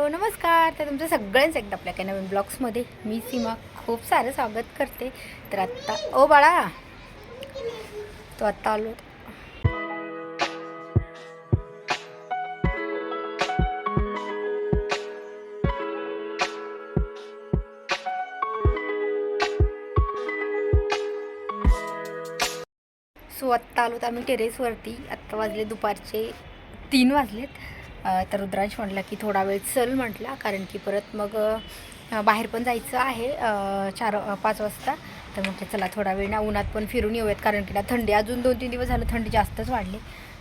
Hello नमस्कार. तर तुमचं सगळ्यांच एकदा आपल्या काही नवीन ब्लॉग्समध्ये मी सीमा खूप सारं स्वागत करते. तर आत्ता ओ बाळा तो आत्ता आलो सो आत्ता आलो तर आम्ही टेरेसवरती. आत्ता वाजले दुपारचे तीन वाजलेत. तर रुद्रांश म्हटला की थोडा वेळ चल म्हटला कारण की परत मग बाहेर पण जायचं आहे चार पाच वाजता. तर म्हटलं चला थोडा वेळ ना उन्हात पण फिरून येऊयात कारण की ना थंडी अजून दोन तीन दिवस झालं थंडी जास्तच वाढली.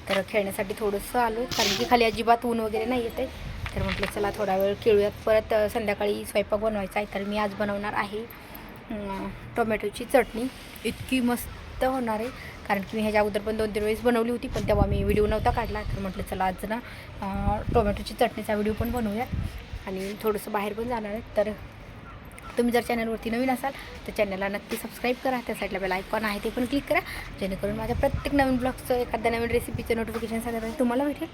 तर खेळण्यासाठी थोडंसं आलो कारण की खाली अजिबात ऊन वगैरे नाही येते तर म्हटलं चला थोडा वेळ खेळूयात परत संध्याकाळी स्वयंपाक बनवायचा आहे तर मी आज बनवणार आहे टोमॅटोची चटणी. इतकी मस्त होणार आहे. कारण की मी ह्याच्या अगोदर पण दोन तीन वेळेस बनवली होती पण तेव्हा मी व्हिडिओ नव्हता काढला. तर म्हटलं चला आज ना टोमॅटोची चटणीचा व्हिडिओ पण बनवूया आणि थोडंसं बाहेर पण जाणार आहे. तर तुम्ही जर चॅनलवरती नवीन असाल तर चॅनलला नक्की सबस्क्राईब करा. त्या साईडला बेल आयकॉन आहे ते पण क्लिक करा. जेणेकरून माझ्या प्रत्येक नवीन ब्लॉगचं एखाद्या नवीन रेसिपीचं नोटिफिकेशन सगळं तुम्हाला भेटेल.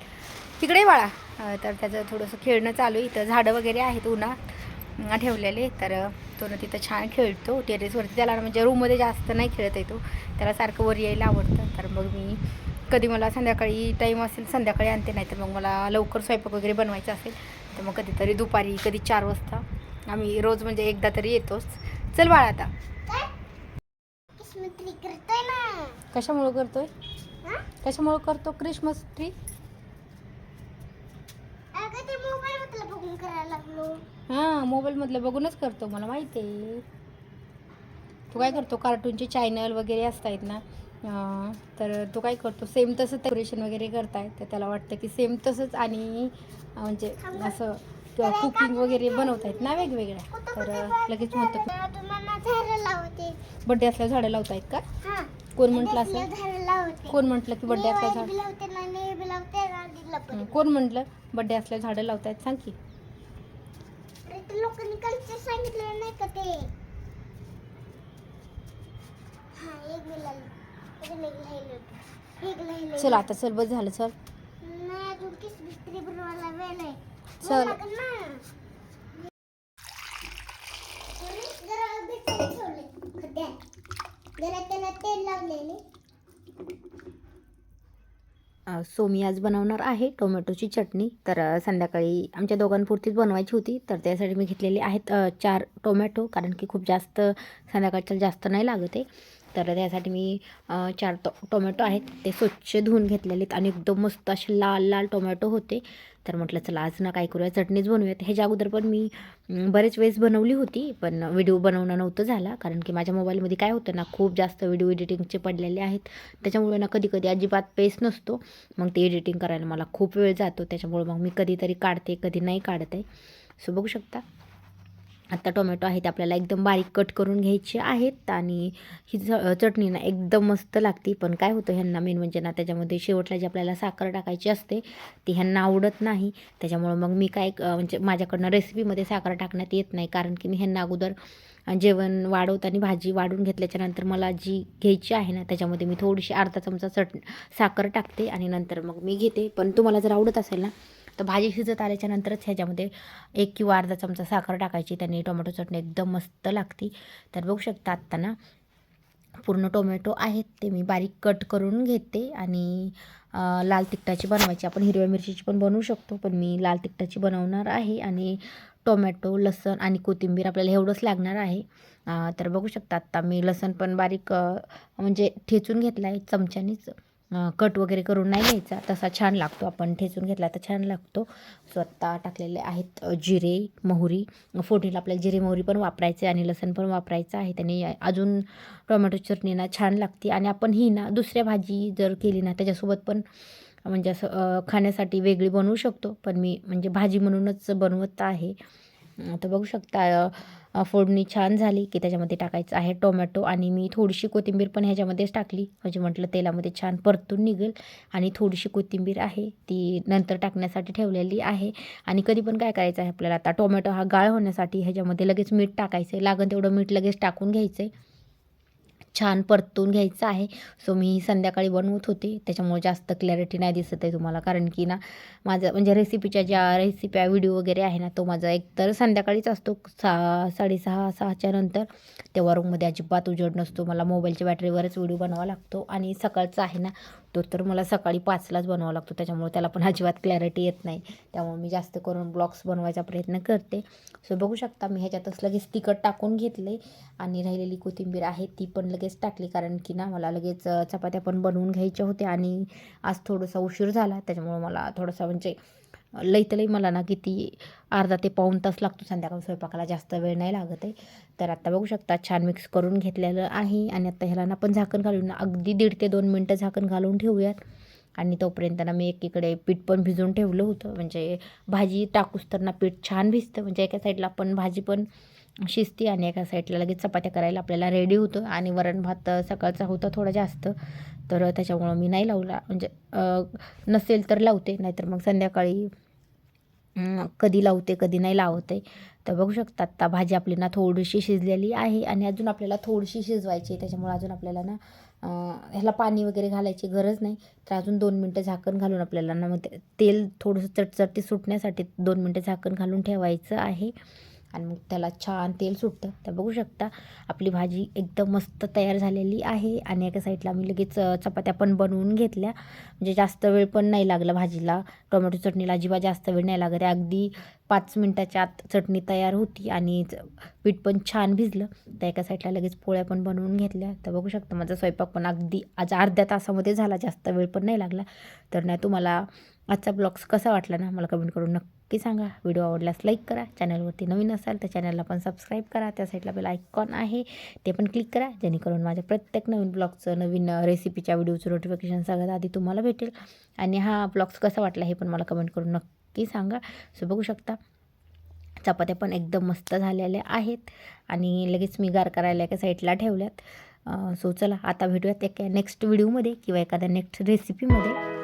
तिकडे बाळा तर त्याचं थोडंसं खेळणं चालू आहे. इथं झाडं वगैरे आहेत उन्हात ठेवलेले. तर तो ना तिथं छान खेळतो. टेरेसवरती त्याला म्हणजे रूममध्ये जास्त नाही खेळत येतो. त्याला सारखं वर यायला आवडतं. तर मग मी कधी मला संध्याकाळी टाईम असेल संध्याकाळी आणते. नाही तर मग मला लवकर स्वयंपाक वगैरे बनवायचा असेल तर मग कधीतरी दुपारी कधी चार वाजता आम्ही रोज म्हणजे एकदा तरी येतोच. चल बाळा आता. कशामुळं करतोय? कशामुळं करतो? क्रिसमस ट्री अगं ते मोबाईल मधलं बघून करायला लागलो हां मोबाईलमधलं बघूनच करतो मला माहिती आहे. तू काय करतो कार्टूनचे चॅनल वगैरे असतात ना तर तो काय करतो सेम तसं डेकोरेशन वगैरे करताय तर त्याला वाटतं की सेम तसंच आणि म्हणजे असं कुकिंग वगैरे बनवतायत ना वेगवेगळ्या तर लगेच म्हणतो तुम्हाला झाडं लावते बड्डे असल्यावर झाडं लावतायत का? हा कोण म्हटलं असं? कोण म्हटलं की बड्डे असल्यावर झाड? कोण म्हटलं? बड्डे असल्यावर झाडं लावतायत सांग की. लोकांनी कल्चर सांगितलं नाही का ते? हा एक मी लावलं. अजून एक लिहिलं एक लिहिलं चल आता चल बस झालं चल. नाही अजून बनवायला वेळ आहे. चल. ठेवले त्याला तेल लावलेले सो मी आज बनवणार आहे टोमॅटोची चटणी. तर संध्याकाळी आमच्या दोघांपुरतीच बनवायची होती. तर त्यासाठी मी घेतलेले आहेत चार टोमॅटो कारण की खूप जास्त संध्याकाळच्या जास्त नाही लागत आहे. तर त्यासाठी मी चार टो टोमॅटो आहेत ते स्वच्छ धुवून घेतलेले आहेत आणि एकदम मस्त असे लाल लाल टोमॅटो होते. तर म्हटलं चला आज ना काय करूया चटणीच बनवूयात. ह्याच्या अगोदर पण मी बरेच वेळेस बनवली होती पण व्हिडिओ बनवणं नव्हतं झाला. कारण की माझ्या मोबाईलमध्ये काय होतं ना खूप जास्त व्हिडिओ एडिटिंगचे पडलेले आहेत. त्याच्यामुळे ना कधी कधी अजिबात पेस नसतो. मग ते एडिटिंग करायला मला खूप वेळ जातो. त्याच्यामुळे मग मी कधीतरी काढते कधी नाही काढते सो बघू शकता. आता टोमॅटो आहेत आपल्याला एकदम बारीक कट करून घ्यायचे आहेत आणि ही च चटणी ना एकदम मस्त लागते. पण काय होतं ह्यांना मेन म्हणजे ना त्याच्यामध्ये शेवटला जी आपल्याला साखर टाकायची असते ती ह्यांना आवडत नाही. त्याच्यामुळं मग मी काय म्हणजे माझ्याकडनं रेसिपीमध्ये साखर टाकण्यात येत नाही. कारण की मी ह्यांना अगोदर जेवण वाढवताना भाजी वाढून घेतल्याच्यानंतर मला जी घ्यायची आहे ना त्याच्यामध्ये मी थोडीशी अर्धा चमचा चट साखर टाकते आणि नंतर मग मी घेते. पण तुम्हाला जर आवडत असेल ना तर भाजी शिजत आल्याच्यानंतरच ह्याच्यामध्ये एक किंवा अर्धा चमचा साखर टाकायची. त्याने टोमॅटो चटणी एकदम मस्त लागते. तर बघू शकता आत्ता ना पूर्ण टोमॅटो आहेत ते मी बारीक कट करून घेते आणि लाल तिखटाची बनवायची. आपण हिरव्या मिरचीची पण बनवू शकतो पण मी लाल तिखटाची बनवणार आहे आणि टोमॅटो लसण आणि कोथिंबीर आपल्याला एवढंच लागणार आहे. तर बघू शकता आत्ता मी लसण पण बारीक म्हणजे ठेचून घेतला आहे चमच्यानीच. कट वगैरे करून नाही घ्यायचा. तसा छान लागतो. आपण ठेचून घेतला तर छान लागतो. स्वतः टाकलेले आहेत जिरे मोहरी. फोडणीला आपल्याला जिरे मोहरी पण वापरायचे आणि लसण पण वापरायचं आहे. त्याने अजून टोमॅटो चटणी ना छान लागते. आणि आपण ही ना दुसऱ्या भाजी जर केली ना त्याच्यासोबत पण म्हणजे असं खाण्यासाठी वेगळी बनवू शकतो. पण मी म्हणजे भाजी म्हणूनच बनवत आहे. आता बघू शकता फोडणी छान झाली की त्याच्यामध्ये टाकायचं आहे टोमॅटो आणि मी थोडीशी कोथिंबीर पण ह्याच्यामध्येच टाकली. म्हणजे म्हटलं तेलामध्ये छान परतून निघेल आणि थोडीशी कोथिंबीर आहे ती नंतर टाकण्यासाठी ठेवलेली आहे. आणि कधी पण काय करायचं आहे आपल्याला आता टोमॅटो हा गाळ होण्यासाठी ह्याच्यामध्ये लगेच मीठ टाकायचं आहे. लागन तेवढं मीठ लगेच टाकून घ्यायचं आहे. छान परतून घ्यायचं आहे. सो मी संध्याकाळी बनवत होते. त्याच्यामुळे जास्त क्लॅरिटी नाही दिसत आहे तुम्हाला. कारण की ना माझं म्हणजे रेसिपीच्या ज्या रेसिप्या व्हिडिओ वगैरे आहे ना तो माझा एकतर संध्याकाळीच असतो. सहा साडेसहा सहाच्या नंतर तेव्हा रूममध्ये अजिबात उजेड नसतो. मला मोबाईलच्या बॅटरीवरच व्हिडिओ बनवावा लागतो. आणि सकाळचा आहे ना तो तर मला सकाळी पाचलाच बनवावा लागतो. त्याच्यामुळे त्याला पण अजिबात क्लॅरिटी येत नाही. त्यामुळे मी जास्त करून ब्लॉग्स बनवायचा प्रयत्न करते. सो बघू शकता मी ह्याच्यातच लगेच तिखट टाकून घेतले. आणि राहिलेली कोथिंबीर आहे ती पण लगेच टाकली. कारण की ना मला लगेच चपात्या पण बनवून घ्यायच्या होत्या. आणि आज थोडासा उशीर झाला. त्याच्यामुळे मला थोडासा म्हणजे लई तर लई मला ना किती अर्धा ते पाऊण तास लागतो संध्याकाळी स्वयंपाकाला जास्त वेळ नाही लागत आहे. तर आत्ता बघू शकता छान मिक्स करून घेतलेलं आहे. आणि आत्ता ह्याला ना आपण झाकण घालून अगदी दीड ते दोन मिनटं झाकण घालून ठेवूयात. आणि तोपर्यंत ना मी एकीकडे पीठ पण भिजवून ठेवलं होतं. म्हणजे भाजी टाकूस तर ना पीठ छान भिजतं. म्हणजे एका साईडला आपण भाजी पण शिजते आणि एका साईडला लगेच चपात्या करायला आपल्याला रेडी होतं. आणि वरण भात सकाळचा होता थोडा जास्त. तर त्याच्यामुळं मी नाही लावला. म्हणजे नसेल तर लावते. नाहीतर मग संध्याकाळी कधी लावते कधी नाही लावते. तर बघू शकता आता भाजी आपली ना थोडीशी शिजलेली आहे आणि अजून आपल्याला थोडीशी शिजवायची आहे. त्याच्यामुळे अजून आपल्याला ना ह्याला पाणी वगैरे घालायची गरज नाही. तर अजून दोन मिनटं झाकण घालून आपल्याला ना मग ते- तेल थोडंसं चटचटी सुटण्यासाठी दोन मिनटं झाकण घालून ठेवायचं आहे. आणि मग त्याला छान तेल सुटतं. तर बघू शकता आपली भाजी एकदम मस्त तयार झालेली आहे. आणि एका साईडला मी लगेच चपात्या पण बनवून घेतल्या. म्हणजे जास्त वेळ पण नाही लागला भाजीला. टोमॅटो चटणीला अजिबात जास्त वेळ नाही लागत. अगदी पाच मिनटाच्या आत चटणी तयार होती आणि पीठ पण छान भिजलं. तर एका साईडला लगेच पोळ्या पण बनवून घेतल्या. तर बघू शकता माझा स्वयंपाक पण अगदी आज अर्ध्या तासामध्ये झाला. जास्त वेळ पण नाही लागला. तर नाही तुम्हाला आजचा ब्लॉग्स कसा वाटला ना मला कमेंट करून नक्की नक्की सांगा. व्हिडिओ आवडल्यास लाईक करा. चॅनलवरती नवीन असाल तर चॅनलला पण सबस्क्राईब करा. त्या साईडला बेल आयकॉन आहे. ते पण क्लिक करा. जेणेकरून माझ्या प्रत्येक नवीन ब्लॉगचं नवीन रेसिपीच्या व्हिडिओचं नोटिफिकेशन सगळ्यात आधी तुम्हाला भेटेल. आणि हा ब्लॉग्स कसा वाटला हे पण मला कमेंट करून नक्की सांगा. सो बघू शकता. चपात्या पण एकदम मस्त झालेल्या आहेत. आणि लगेच मी गार करायला एका साईडला ठेवल्यात. सो चला आता भेटूयात एका नेक्स्ट व्हिडिओमध्ये किंवा एखाद्या नेक्स्ट रेसिपीमध्ये